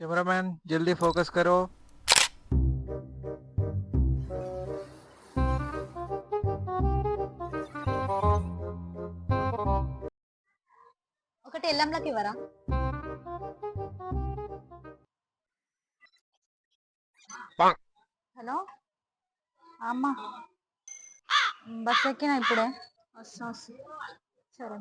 Cameraman जल्दी focus करो ఒకటి ఎల్లంలోకి ఇవ్వరా హలో అమ్మ బస్ ఎక్కినా ఇప్పుడే వస్తా వస్తా సరే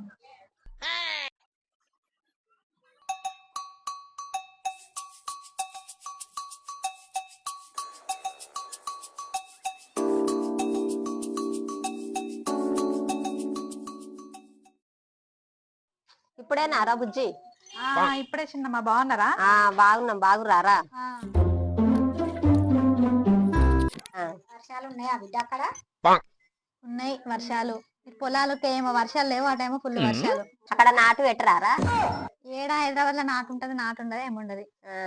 ఇప్పుడేనా రా బుజ్జి? ఆ, ఇప్పుడే చిన్నమ్మ బాగున్నారా? ఆ బాగున్నాం బాగురారా. వర్షాలు ఉన్నాయా బిడ్డ అక్కడ? ఉన్నాయి వర్షాలు. ఈ పొలాలకు ఏమో వర్షాలు లేవు ఆ టైం ఫుల్ వర్షాలు. అక్కడ నాటు పెట్టరారా? ఏడా హైదరాబాద్లో నాటు ఉంటది నాటు ఉండదు ఏముండదు ఆ.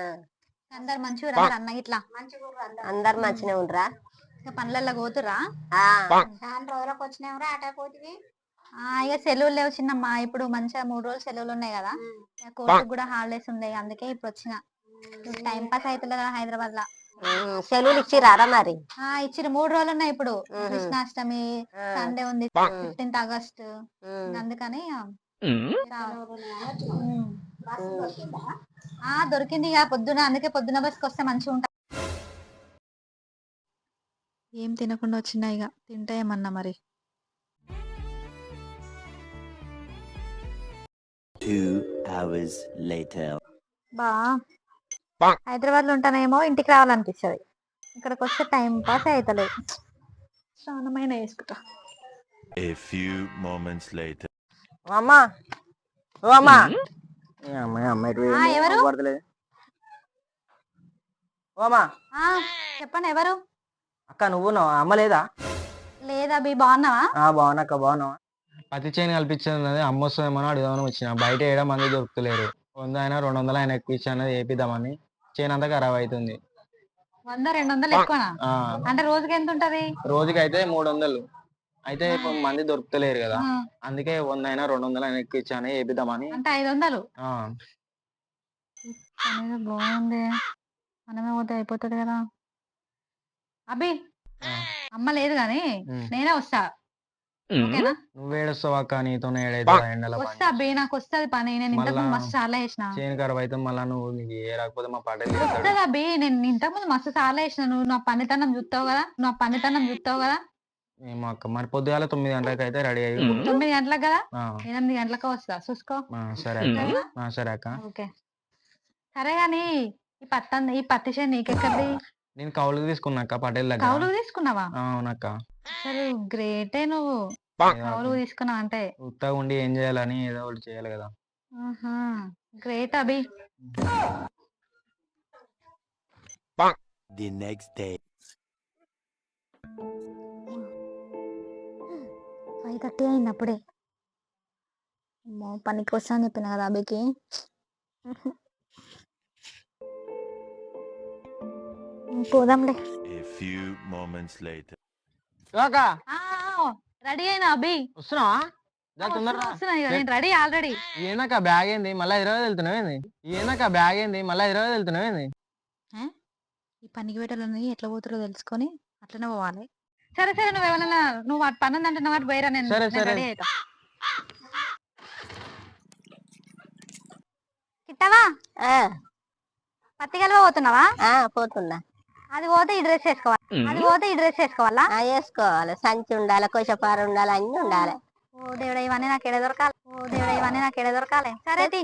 అందరు మంచిగా ఉన్నారు అన్న ఇట్లా. అందరు మంచిగా ఉండరా. ఇక పనులలో పోతురా ఆ. చాలా రోజులకు వచ్చినావురా ఆట పోతివి? ఇక సెలవులు లేవు చిన్నమ్మ. ఇప్పుడు మంచిగా మూడు రోజులు సెలవులు ఉన్నాయి కదా. ఇక కోర్టుకు కూడా హాలిడేస్ ఉన్నాయి అందుకే ఇప్పుడు వచ్చిన. టైం పాస్ అవుతుంది కదా హైదరాబాద్ లా సెలవులు ఇచ్చిరారా మరి? ఆ ఇచ్చిన మూడు రోజులు ఉన్నాయి ఇప్పుడు. కృష్ణాష్టమి. సండే ఉంది. Fifteenth August. అందుకని దొరికింది ఇక పొద్దున. అందుకే పొద్దున బస్కి వస్తే మంచిగా ఉంటా. ఏం తినకుండా వచ్చినా ఇక తింటా ఏమన్నా మరి? Two hours later. బా. హైదరాబాద్లో ఉంటానేమో ఇంటికి రావాలనిపిస్తుంది. ఇక్కడికి వస్తే టైం పాస్ అవుతలేదు స్నానమైన వేసుకుంటా A few moments later. ఓ అమ్మా. ఓ అమ్మా. ఏ అమ్మాయి అమ్మాయి ఇటు ఆ, ఎవరు? మాకు పడతలేదు. ఓ అమ్మా. ఆ, చెప్పండి ఎవరు? అక్క నువ్వు అమ్మ లేదా? లేదా బి బాగున్నావా? ఆ బాగున్నా అక్క బాగున్నావా? పత్తి చేను కల్పించింది అమ్మ వస్తుందేమో అడుగుదామని వచ్చిన. బయట ఏడా మంది దొరుకుతలేరు. వంద అయినా రెండు వందలు ఆయన ఎక్కువ ఇచ్చి అన్నది వేపిద్దామని. చేను అంతా ఖరాబ్ అవుతుంది వంద రెండు వందలు ఎక్కువనా అంటే రోజుకి ఎంత ఉంటది రోజుకి అయితే మూడు వందలు అయితే ఇప్పుడు మంది దొరుకుతలేరు కదా. అందుకే వంద అయినా రెండు వందలు ఆయన ఎక్కువ ఇచ్చి అని వేపిద్దామని. అంటే ఐదు వందలు బాగుంది. మనమే పోతే అయిపోతుంది కదా. అభి. అమ్మ లేదు ఉమ్. నేనే వస్తా. ఓకేనా? నువ్వు ఏడుస్తావు అక్క నీతోనే ఏడైతే ఎండల వస్తా అబ్బి నాకు వస్తది పని. నేను ఇంతకు ముందు మళ్ళా మస్తు చాలా వేసిన చేను ఖరాబ్ అయితే మళ్ళా నువ్వు నీకు ఏ రాకపోతే మా వస్తుంది అబ్బి నేను ఇంతకు ముందు మస్తు చాలా వేసిన నువ్వు నా పనితనం చూస్తావు కదా? ఆ పనితనం చూస్తావు కదా? ఏమో అక్క మరి పొద్దుగాల తొమ్మిది గంటలకు అయితే రెడీ అయ్యి తొమ్మిది గంటలకు కదా? ఎనిమిది గంటలకు వస్తా. చూసుకో. ఆ, సరే అక్క. సరే అక్క. ఓకే. సరే గాని ఈ పత్తి ఈ పత్తి చేను నీకెక్కడిది? నేను కౌలుకి తీసుకున్నా అక్క పటేల్ దగ్గర. కౌలు తీసుకున్నావా? అవునక్క. అసలు గ్రేటే నువ్వు. కౌలు. తీసుకున్నావు అంటే. ఉత్తగా ఉండి ఏం చేయాలని ఏదో ఒకటి చేయాలి కదా. Great Abhi. The next day. Five thirty అయింది అప్పుడే పనికి వస్తా అని చెప్పిన కదా అభికి. పోదాంలే A few moments later. అక్క రెడీ అయినా అభి? వస్తున్నావా? Ready already. ఏందక్క బ్యాగ్ ఏంది? మళ్ళీ హైదరాబాద్ వెళ్తున్నావు ఏంది? ఏందక్క బ్యాగ్ ఏంది? మళ్ళీ హైదరాబాద్ వెళ్తున్నావు ఏంది? ఈ పనికి పెట్టాలని ఎట్లా పోతారో తెలుసుకొని అట్లనే పోవాలి. సరే సరే నువ్వు ఏమన్నా నువ్వు వాటి పని ఉందంటే నువ్వు వాటి పోయిరా నేను సరే, సరే. కిట్టవా? ఆ, పత్తి కలవ పోతున్నావా? ఆ, పోతున్నా. అది పోతే ఈ డ్రెస్ వేసుకోవాలి. అది పోతే ఈ డ్రెస్ వేసుకోవాలా? ఆ, వేసుకోవాలి. సంచి ఉండాలి కొషపార ఉండాలి అన్ని ఉండాలి. ఓ దేవుడా ఇవన్నీ నాకు ఎడ దొరకాలి? ఓ దేవుడా ఇవన్నీ నాకు ఎడ దొరకాలి? సరే తీ.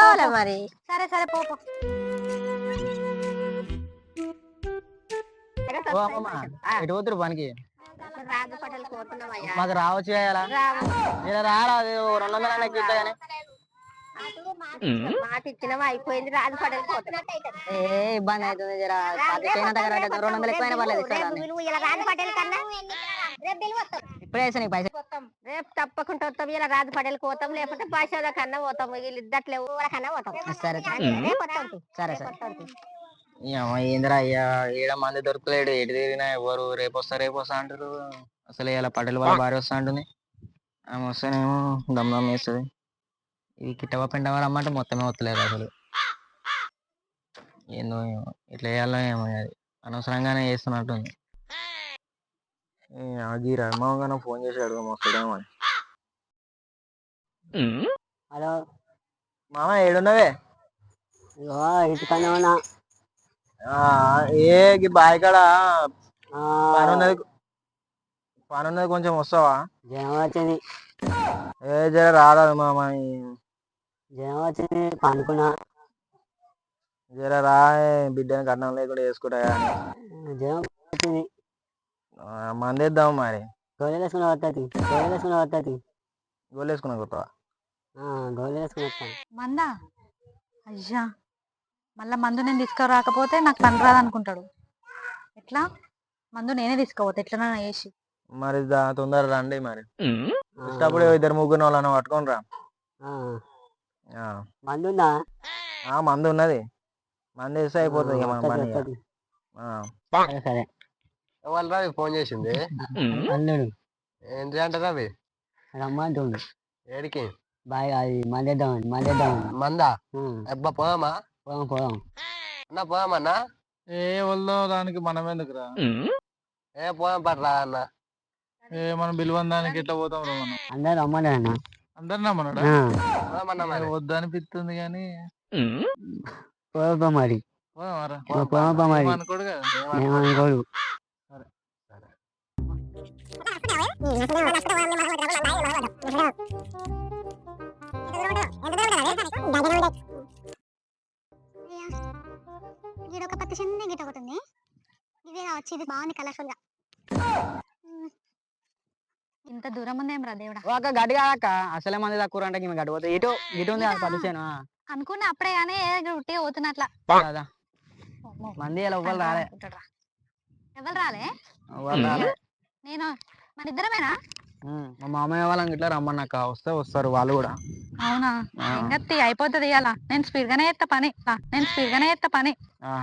సరే. మరి. సరే సరే పో పో. ఓ అమ్మమ్మ ఎటు పోతురు పనికి? రాజు పటేల్ పోతున్నామయ్యా మాకు రావచ్చు కదా ఇలా రారా అది ఓ రెండు వందలు కానీ మాట ఇచ్చినవా అయిపోయింది ఏ ఇబ్బంది అవుతుంది జర. పది చేయన దగ్గర అయితే రెండు వందలు ఎక్కువైనా పర్లేదు ఇస్తాను ఇలా రాజు పటేల్ కన్నా? ఇప్పుడే వేసా నీకు పైసలు. రేపు తప్పకుండా వస్తాం. ఇలా రాజు పటేల్ పోతాం లేకపోతే పాషాద కన్నా పోతాం. వీళ్ళు ఇద్దట్లే కన్నా పోతాం. సరే ఏందిరా అయ్యా? ఏడ మంది దొరకలేడు. ఎటు తిరిగినా ఎవరు? రేపు వస్తా రేపు వస్తా అంటారు అసలు ఇలా పటేల్ వాళ్ళ భార్య వస్తా అంటుంది. ఆమె వస్తేనేమో దమ్ దమ్ వేస్తుంది ఈ కిట్టవ పిండవ రమ్మంటే మొత్తమే వస్తలేరు అసలు. ఏందో ఏమో ఇట్లా వేయాలో ఏమో అది. అనవసరంగానే చేస్తున్నట్టుంది. గీ రమ్మగానే ఫోన్ చేసి అడుగు వస్తాడేమో అని. హలో. మామ ఏడున్నవే? ఇంటికనే ఉన్నా. ఆ, ఏ గీ బాయ్ కాడ? పని ఉన్నది పని ఉన్నది కొంచెం వస్తావా? జనం వచ్చింది. ఏ జర రారాదు మామ జనం వచ్చింది పండుకున్నా జర రా బిడ్డని కట్నం లేకుండా వేసుకుంటా కానీ వచ్చింది. మందేద్దాం మరి. గోళీలు వేసుకుని వస్తుంది గోళీలు వేసుకుని వస్తుంది గోల్ వేసుకున్నా కొత్తవా గోళీలు వేసుకుని వస్తాను మందా? అయ్యా. మళ్ళా మందు నేను తీసుకురాకపోతే నాకు పని రాదు అనుకుంటాడు ఎట్లా? మందు నేనే తీసుకోవద్దు ఎట్లనైనా వేసి మరి దా తొందర రండి మరి. ఇష్టప్పుడు ఇద్దరు ముగ్గురు వాళ్ళని పట్టుకొని రా. ఆ. మందు ఉందా ఆ మందు ఉన్నది మంది వేస్తే అయిపోతుంది ఇక మన వస్తది, పని ఇక. వస్తది. ఆ. సరే సరే. వాళ్ళు రవి ఫోన్ చేసింది? అల్లుడు ఏంటి అంట రవి రమ్మంటుండు. ఏడికి? బాయ్ అది మందేద్దామని మందేద్దామని. మందా? అబ్బా పోదామా? పోదాం పోదాం. అన్న పోదామన్నా ఏ వల్లో దానికి మనం ఎందుకురా? ఏ పోదాం పట్రా అన్న. ఏ మనం బిల్వన్ దానికి ఎట్లా పోతాం రా మనం? అందరు అన్న అందరు నమ్మనడా? మరి. వద్దనిపిస్తుంది కానీ పోదాం మరి. పోదామారా పోదాం మరి. అనుకోడు కదా. ఏమనుకోడు. ఇది ఒక పత్తి చిన్న గిట్ట ఒకటి ఉంది. ఇదే వచ్చి ఇది బాగుంది కలర్ఫుల్గా. ఇంత దూరం ఉందేం రా దేవుడా అక్క గడ్డి కాదక్క అసలే మంది తక్కువ అంటే ఈమె గడ్డి పోతే ఇటు ఇటు ఉంది పట్టుచాను అనుకున్నా అప్పుడే కానీ ఉట్టిగా పోతున్నట్లా. కదా మంది ఇలా ఎవ్వరు రాలే. ఎవరు రాలే? నేను మన ఇద్దరమేనా మా మామయ్య వాళ్ళని ఇట్లా రమ్మన్నాక వస్తే వస్తారు వాళ్ళు కూడా. అవునా. ఎంగత్తి అయిపోతుంది ఇవాళ నేను స్పీడ్ గానే చేస్తా పని. ఆ, నేను స్పీడ్ గానే చేస్తా పని. ఆ.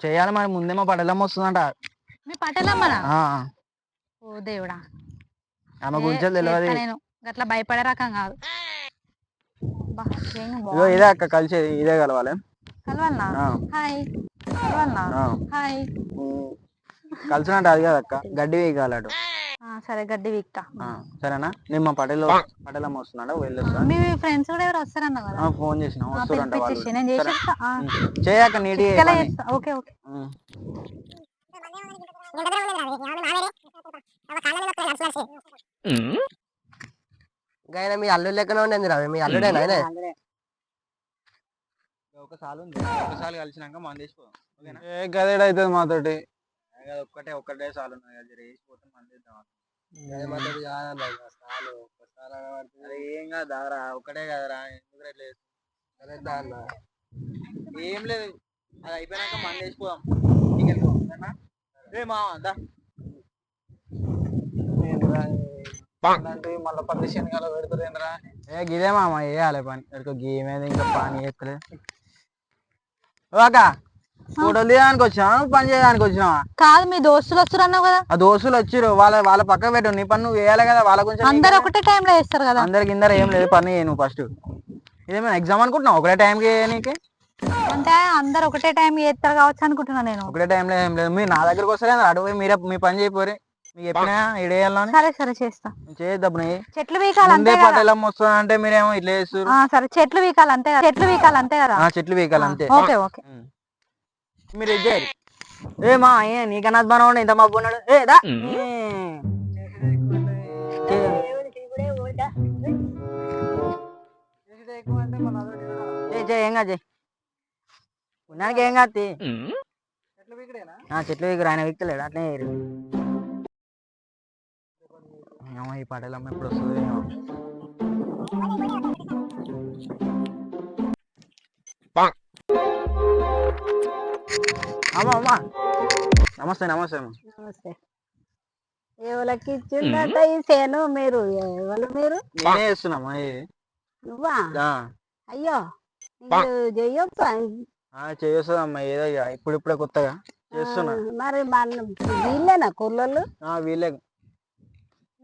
చెయ్యాలి మరి. ముందే మా పడేలమ్మ వస్తుందంట. మీ పటేలమ్మనా? ఆ, ఓ దేవుడా. ఆమె గురించి తెలియదు నేను? గట్లా భయపడే రకం కాదు. ఇదే అక్క కలిసేది ఇదే కలవాలి. కలవాలనా. హాయ్. కలవాలనా. హాయ్. కలిసినట్టు అది కాదు అక్క గడ్డి ఆ, సరే గడ్డి వీక్తా. ఆ, సరేనా? నేను మా పటేలో పటేలమ్మ వస్తున్నాడు వెళ్ళొస్తా. మీ ఫ్రెండ్స్ కూడా ఎవరు వస్తారన్న కదా? ఆ, ఫోన్ చేసిన వస్తారంట వాళ్ళు. నేను. చేసేస్తా. చేయక్క నీటి ఓకే ఓకే. ఆయన మీ అల్లుడు లెక్కనే ఉండేది రవి మీ అల్లుడేనా ఆయన? ఒకసారి ఉంది ఒకసారి కలిసినాక ఓకేనా? ఏ గదేడ అవుతుంది మాతోటి? ఒక్కటే ఒక్కటే ఏ మాతోటి కాదన్న ఇక చాలు ఒక్కసారి ఏం కాదు దారా ఒక్కటే కదరా ఎందుకు అన్న. ఏం లేదు అది అయిపోయినాక వెళ్ళిపోదాం సరేనా రే మామ దా. మళ్ళీ పత్తి శనగలు పెడుతుందేంద్రా ఏ గిదే మామ వేయాలి పని. ఎడుకో గేమ్ ఏది ఇంకా పని చేస్తలే. ఓక ఫోటోలు తీయడానికి వచ్చినావా పని చేయడానికి వచ్చినావా? కాదు మీ దోస్తులు వస్తారు కదా. ఆ దోస్తులు వచ్చిర్రు. వాళ్ళ వాళ్ళ పక్క పెట్టు. నీ పని నువ్వు వేయాలి కదా వాళ్ళ గురించి అందరు ఒకటే టైంలో చేస్తారు కదా. అందరికి ఇందర ఏం లేదు పని చేయి నువ్వు ఫస్ట్ ఇదేమైనా ఎగ్జామ్ అనుకుంటున్నావు? ఒకటే టైంకి నీకు? అంటే అందరు ఒకటే టైం చేస్తారు కావచ్చు అనుకుంటున్నా నేను. ఒకటే టైంలో ఏం లేదు. మీరు నా దగ్గరకు వస్తారే అడుగు మీరే మీ పని చేయపోరే మీకు చెప్పినా ఇడేయాలని? సరే సరే చేస్తా. చెట్లు వీకాలి అంతే వస్తుందంటే మీరేమో ఇట్లా చేస్తారు ఆ, సరే చెట్లు వీకాలి అంతే కదా. చెట్లు వీకాలి అంతే కదా. ఆ చెట్లు వీకాలి అంతే. Okay okay. ఉం. మీరు ఏ మా ఏ నీకన్నా ఉండే ఇంత మబ్బు ఉన్నాడు. ఏ దా. ఏ. కాదు ఉన్నానికి కాదు చెట్లు ఆయన వీక్తలేడు అట్లే ఏమో ఈ పటేలమ్మ ఎప్పుడు వస్తుంది ఏమో. అమ్మా అమ్మా. నమస్తే నమస్తే అమ్మ. నమస్తే. ఎవరికి ఇచ్చిందట ఈ సేను మీరు? ఎవరు మీరు? నేనే చేస్తున్నామ్మా ఇది నువ్వా? ఆ, అయ్యో చెయ్యొచ్చా? ఆ, చేయొస్తుందమ్మా ఏదో ఇక ఇప్పుడు ఇప్పుడే కొత్తగా చేస్తున్నా. మరి మన వీళ్ళేనా కుర్రోళ్ళు ఆ, వీళ్ళే.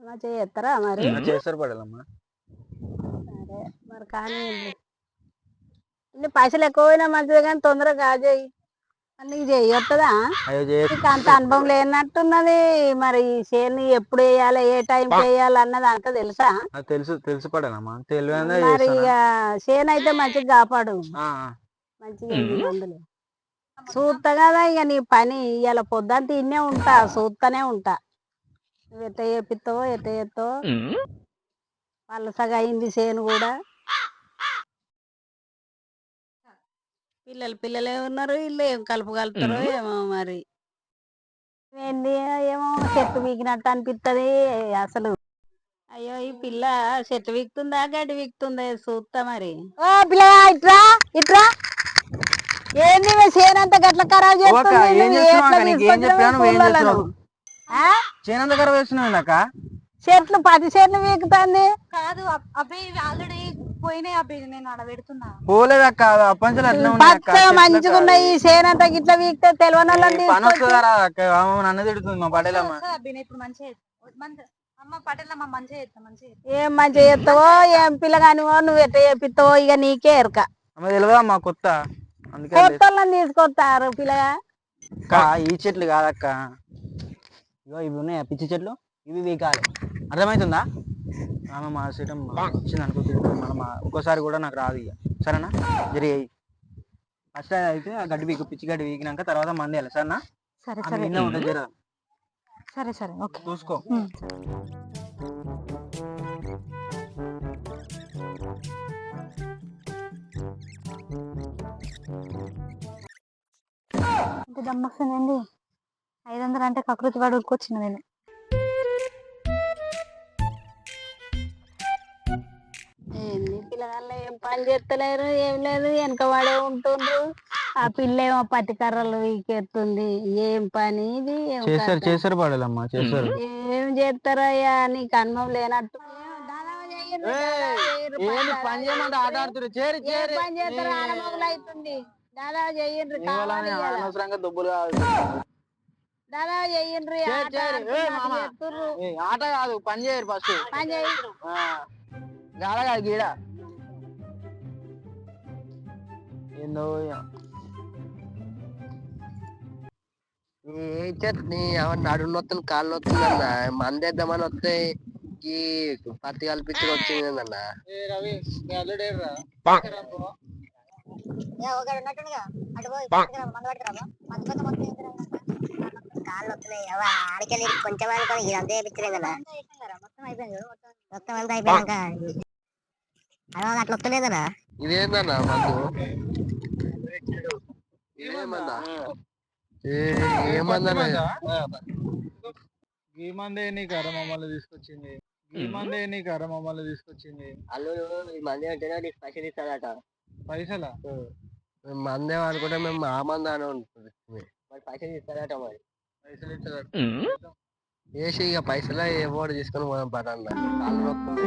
ఏమో చేయొస్తారా మరి? చేస్తారు పడాలమ్మా. సరే మరి కానీ పైసలు ఎక్కువైనా మంచిది కానీ తొందరగా కాజేయి నీకు చేయొస్తుందా అయ్యో చేయ నీకు అంత అనుభవం లేనట్టున్నది. మరి చేను ఎప్పుడు వేయాలి ఏ టైం వేయాలి అన్నది అంత తెలుసా? నాకు తెలుసు తెలుసు పడనమ్మా మరి ఇక చేను అయితే మంచిగా కాపాడు. ఆ, మంచిగా మందులు. చూస్తా కదా ఇక నీ పని. ఇవాళ పొద్దుంత ఇన్నే ఉంటా చూస్తానే ఉంటా. నువ్వు ఎట్ట చేపిస్తావో ఎట్ట చేస్తావో వాళ్ళ సగం అయింది చేను కూడా. పిల్లలు పిల్లలే ఉన్నారు వీళ్ళు ఏం కలుపు కలుపుతారో ఏమో మరి. ఏంది ఏమో చెట్టు వీకినట్టు అనిపిస్తుంది అసలు. అయ్యో ఈ పిల్ల చెట్టు వీక్తుందా గడ్డి వీక్తుందా చూస్తా మరి. ఓ పిల్ల ఇట్రా ఇట్రా. ఏంది చేనంత గట్ల ఖరాబ్ చేస్తుంది ఏం నువ్వు చేస్తున్నావు అక్క? చేనంత చెట్లు పది చెట్లు వీకుతాంది. కాదు అబ్బాయి ఆల్రెడీ పోయినాయి అబ్బాయి నేను ఆడ పెడుతున్నా. పోలేదు అక్క. అప్పంచలు అట్లా మంచిగా ఉన్నాయి ఈ చేనంత గిట్ల వీక్తే తెలియని వాళ్ళని పని తీసుకొచ్చి వస్తుందా రా అక్క ఆమె నన్ను తిడుతుంది మా పడేలమ్మ అబ్బాయి ఇప్పుడు మంచిగా. ఏం మంచిగా చేస్తావో ఏం పిల్లగానివో నువ్వు ఎట్ట చేపిస్తావో ఇక నీకే ఎరక. ఆమె తెలియదా మా కొత్త. అందుకే కొత్త తీసుకొస్తారు పిల్లగా. అక్క ఈ చెట్లు కాదక్క. ఇగో ఇవి ఉన్నాయి? పిచ్చి చెట్లు? ఇవి వీకాలి. అర్థమవుతుందా? ఆమె మా సీటం వచ్చింది అనుకో తిడుతుంది మళ్ళీ మా ఒక్కోసారి కూడా నాకు రాదు ఇక. సరేనా? జరిగాయి ఫస్ట్ అయితే ఆ గడ్డి వీకు పిచ్చి గడ్డి వీకినాక తర్వాత మంది వెళ్ళి సరేనా? సరే సరే. ఉంటుంది జర. సరే సరే. ఓకే. చూసుకో. ఇంత దమ్మొస్తుందండి ఐదు వందలు అంటే కకృతి వాడు ఉరుకొచ్చిన నేను ఏంది పిల్లగాళ్ళు ఏం పని చేస్తలేరు ఏం లేదు వెనక వాడే ఉంటుండ్రు. ఆ పిల్ల ఏమో పత్తి కర్రలు వీకెత్తుంది. ఏం పని ఇది? ఏం కథ? చేస్తారు పడాలమ్మా చేస్తారు ఏం చేస్తారయ్యా నీకు అనుభవం లేనట్టు. ఏంది పని చేయమంటే ఆట ఆడుతుర్రు. చేరి ఏం చేరి. పని చేస్తారు ఆడమగులు అవుతుంది దాదా చెయ్యండ్రి కావాలి ఇవాళ ఇవాళ. అనవసరంగా దుబ్బులు కాదు ఆట కాదు పని చేయరు ఫస్ట్. పని చేయి. గాడ కాదు గీడ. ఏందో ఏ చట్నీ నడు నొత్తులు కాళ్ళు నొత్తుందన్న మందేద్దామని వస్తే ఈ పత్తి కల్పించి వచ్చిందన్న రవి కాళ్ళు వస్తున్నాయి అవ ఆడికెళ్ళి కొంచెం అనుకొని ఇదంతా చేయించలేదన్న మొత్తం అయిపోయింది మొత్తం అంతా అయిపోయాక అలా అట్లా వస్తలేదన్నా ఇదేందన్న ఈ మందే నీకు అర మమ్మల్ని తీసుకొచ్చింది. ఈ మందే నీకు అర మమ్మల్ని తీసుకొచ్చింది. అల్లుడు ఈ మంది అంటేనే నీకు పైసలు ఇస్తాడట. పైసలా? మేము మందే అనుకుంటే మేము ఆ మంది అని ఉంటుంది మరి పైసలు ఇస్తాడట మరి. వేసి ఇక పైసలు ఎవరు తీసుకొని పోదాం నొస్తుంది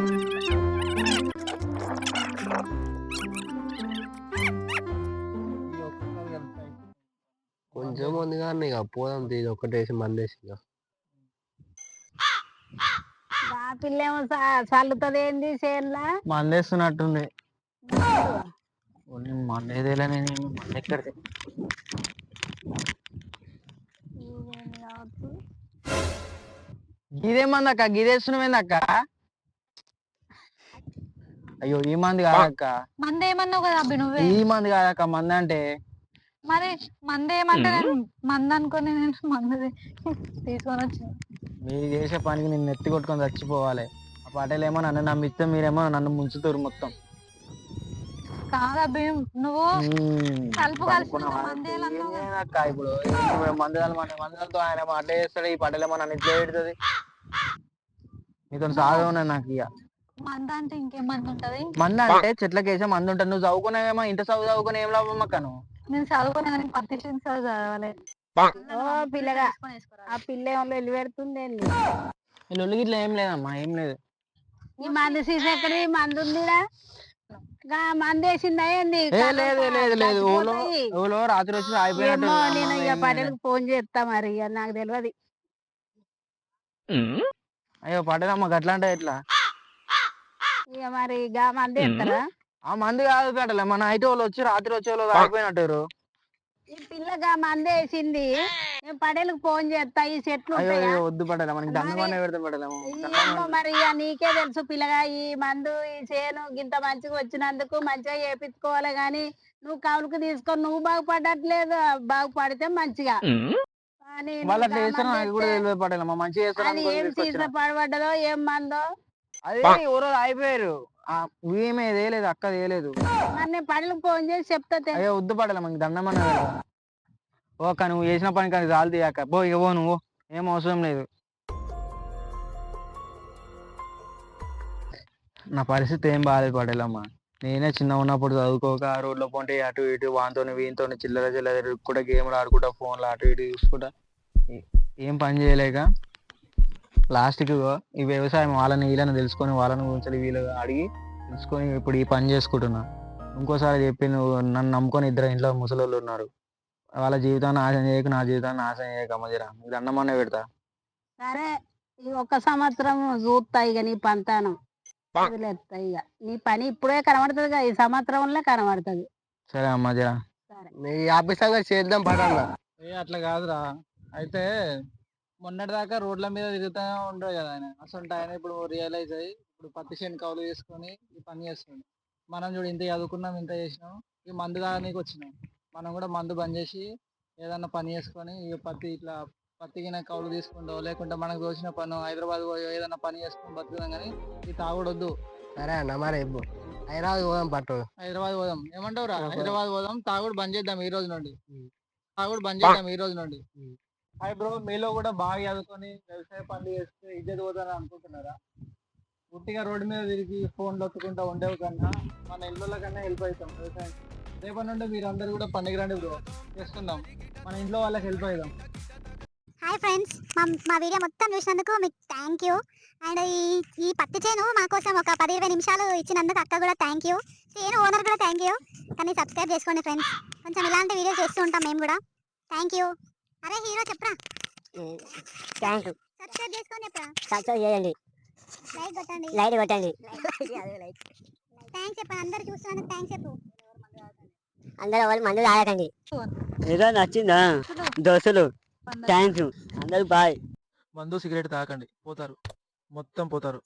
కొంచెం ఉంది కానీ ఇక పోదాం తీసి ఒకటేసి మందేసి ఇక. ఆ పిల్ల ఏమో చల్లుతుంది ఏంది చేనులా? మందేస్తున్నట్టుంది మందేదేలే నేను మంది ఎక్కడితే గిదేమంది అక్క గిదేస్తున్నామేంది అక్క అయ్యో ఈ మంది కాదక్క. మంది ఏమన్నావు కదా అబ్బి నువ్వే? ఈ మంది కాదక్క మంది అంటే మరి మంది ఏమంటే నేను మంది అనుకొని నేను మంది తీసుకొని వచ్చిన మీరు చేసే పనికి నేను నెత్తి కొట్టుకొని చచ్చిపోవాలి. ఆ పటేలు ఏమో నన్ను నమ్మిస్తే మీరేమో నన్ను ముంచుతారు మొత్తం. కాదు అబ్బి నువ్వు. కలుపు చేయనక్క ఇప్పుడు మందులు మన మందులతో ఆయన అట్లా చేస్తాడు ఈ పటేలేమో నన్ను ఇట్లా పెడుతుంది. మీతో సాగే ఉన్నాయి నాకు ఇక. మంద అంటే ఇంకేం మంది ఉంటది? మంది అంటే చెట్లకి వేసే మంది ఉంటుంది. నువ్వు చదువుకునేవేమో ఇంత చదువు చదువుకుని ఏం లాభం అక్క నువ్వు? నేను చదువుకునే కానీ చదువు చదవాలి. ఓ పిల్లగా. ఆ పిల్ల ఏమో వెళ్ళి పెడుతుంది లొల్లి గిట్ల ఏం లేదమ్మా ఏం లేదు. ఈ మంది సీసా ఎక్కడ? ఈ మంది ఉందిరా. గా మంది వేసిందా ఏంది ఏ లేదు లేదు లేదు. ఊళ్ళో. ఊళ్ళో రాత్రి వచ్చి ఆగిపోయినట్టు ఏమో. నేను ఇక. పటేల్కి ఫోన్ చేస్తా మరి ఇక నాకు తెలియదు అయ్యో పటేలమ్మ గట్లా అంటే ఎట్లా? ఇక మరి గా మంది ఎత్తారా ఆ మంది కాదు పెట్టలే మన నైట్ వాళ్ళు వచ్చి రాత్రి వచ్చే వాళ్ళు తాగిపోయినట్టారు ఈ పిల్లగా మందేసింది. నేను పడేలకు ఫోన్ చేస్తా ఈ చెట్లు అయ్యో ఉంటాయా? అయ్యో, వద్దు పడలే మనకి మరి- దండమనే పెడితే పడలేము ఏమో మరి ఇక నీకే తెలుసు పిల్లగా ఈ మందు ఈ చేను గింత మంచిగా వచ్చినందుకు మంచిగా చేపించుకోవాలి గాని నువ్వు కవులకు తీసుకొని నువ్వు బాగుపడట్లేదు బాగుపడితే మంచిగా. కానీ నువ్వు వాళ్ళు అట్లా చేస్తారు దామని నాకు కూడా చేస్తే తెలియదు పడలే మా మంచిగా చేస్తారు అది అనుకొని ఏం తీసుకొచ్చిన. పడబడ్డదో ఏం మందో? అదే ఎవరో అయిపోయారు ఆ అక్క మరి నేను పడలకు ఫోన్ చేసి చెప్తా తె- అయ్యో వద్దు పడలే మనకి దండమన్న పెడతా. ఓక నువ్వు చేసిన పని కానీ రాలు తీయక పో ఇక పో నువ్వు. ఏం అవసరం లేదు. నా పరిస్థితి ఏం బాగాలేదు పడేలమ్మా నేనే చిన్న ఉన్నప్పుడు చదువుకోక రోడ్లో పోంటే అటు ఇటు వాంతో వీంతో చిల్లర చిల్లర కూడా గేమ్లు ఆడుకుంటా ఫోన్లో అటు ఇటు చూసుకుంటా. ఏం పని చేయలేక లాస్ట్కి ఈ వ్యవసాయం వాళ్ళని వీళ్ళని తెలుసుకొని వాళ్ళని గురించి వీళ్ళు అడిగి తెలుసుకొని ఇప్పుడు ఈ పని చేసుకుంటున్నా. ఇంకోసారి చెప్పి నువ్వు నన్ను నమ్ముకొని ఇద్దరు ఇంట్లో ముసలోళ్ళు ఉన్నారు. వాళ్ళ జీవితాన్ని నాశనం చేయక నా జీవితాన్ని నాశనం చేయక మధ్యరా దండమనే పెడతా. సరే ఈ ఒక్క సంవత్సరం చూస్తా ఇక నీ పంతానం. వదిలేస్తా ఇక నీ పని ఇప్పుడే కనబడుతుంది కదా ఈ సంవత్సరంలో కనబడుతుంది. సరే అమ్మ జరా. సరే. నీ ఆఫీస్ సంగతి చేద్దాం పడన్న ఏ అట్లా కాదురా. అయితే మొన్నటి దాకా రోడ్ల మీద తిరుగుతూ ఉండరు కదా ఆయన. అసలు ఆయన ఇప్పుడు రియలైజ్ అయ్యి ఇప్పుడు పత్తి చేను కౌలు చేసుకొని ఈ పని చేస్తుంది మనం చూడు ఇంత చదువుకున్నాం ఇంత చేసినాం ఈ మందు తాగనీకి వచ్చినాం. మనం కూడా మందు బంద్ చేసి ఏదన్నా పని చేసుకొని ఈ పత్తి ఇట్లా పత్తి గిన కౌలు తీసుకుంటో లేకుంటే మనకు తోచిన పను హైదరాబాద్ పోయి ఏదన్నా పని చేసుకొని బతుకుదాం కానీ ఈ తాగుడొద్దు. సరే అన్న మరి. హైదరాబాద్ పోదాం పట్టు. హైదరాబాద్ పోదాం. ఏమంటావు రా. హైదరాబాద్ పోదాం తాగుడు బంద్ చేద్దాం ఈ రోజు నుండి. తాగుడు బంద్ చేద్దాం ఈ రోజు నుండి. హాయ్ బ్రో మీలో కూడా బాగా చదువుకొని వ్యవసాయ పనులు చేస్తే ఇజ్జత్ పోతారని అనుకుంటున్నారా? ఉట్టిగా రోడ్డు మీద తిరిగి ఫోన్లు ఒత్తుకుంటా ఉండేవి కన్నా మన ఇళ్ళ కన్నా హెల్ప్ అవుతాం వ్యవసాయం రేపటి నుండి మీరు అందరు కూడా పండుగ రండి బ్రో. చేసుకుందాం. మన ఇంట్లో వాళ్ళకి హెల్ప్ అవుదాం హాయ్ ఫ్రెండ్స్ మా మా వీడియో మొత్తం చూసినందుకు మీకు థ్యాంక్ యూ అండ్ ఈ ఈ పత్తి చేను మా కోసం ఒక పది ఇరవై నిమిషాలు ఇచ్చినందుకు అక్క కూడా థ్యాంక్ యూ చేను ఓనర్ కూడా థ్యాంక్ యూ కానీ సబ్స్క్రైబ్ చేసుకోండి ఫ్రెండ్స్ కొంచెం ఇలాంటి వీడియోస్ చేస్తూ ఉంటాం మేము కూడా. థ్యాంక్ యూ అరే హీరో చెప్పరా? థ్యాంక్ యూ సబ్స్క్రైబ్ చేసుకోండి చెప్పరా? సబ్స్క్రైబ్ చేయండి. లైక్ కొట్టండి. లైట్ కొట్టండి. థ్యాంక్స్ చెప్పండి. అందరు చూస్తున్నందుకు థ్యాంక్స్ చెప్పు. అందరూ వాళ్ళు మందు తాగకండి. ఏదో నచ్చిందా? దోశలు. థ్యాంక్స్ అందరు బాయ్. మందు సిగరెట్ తాకండి పోతారు. మొత్తం పోతారు.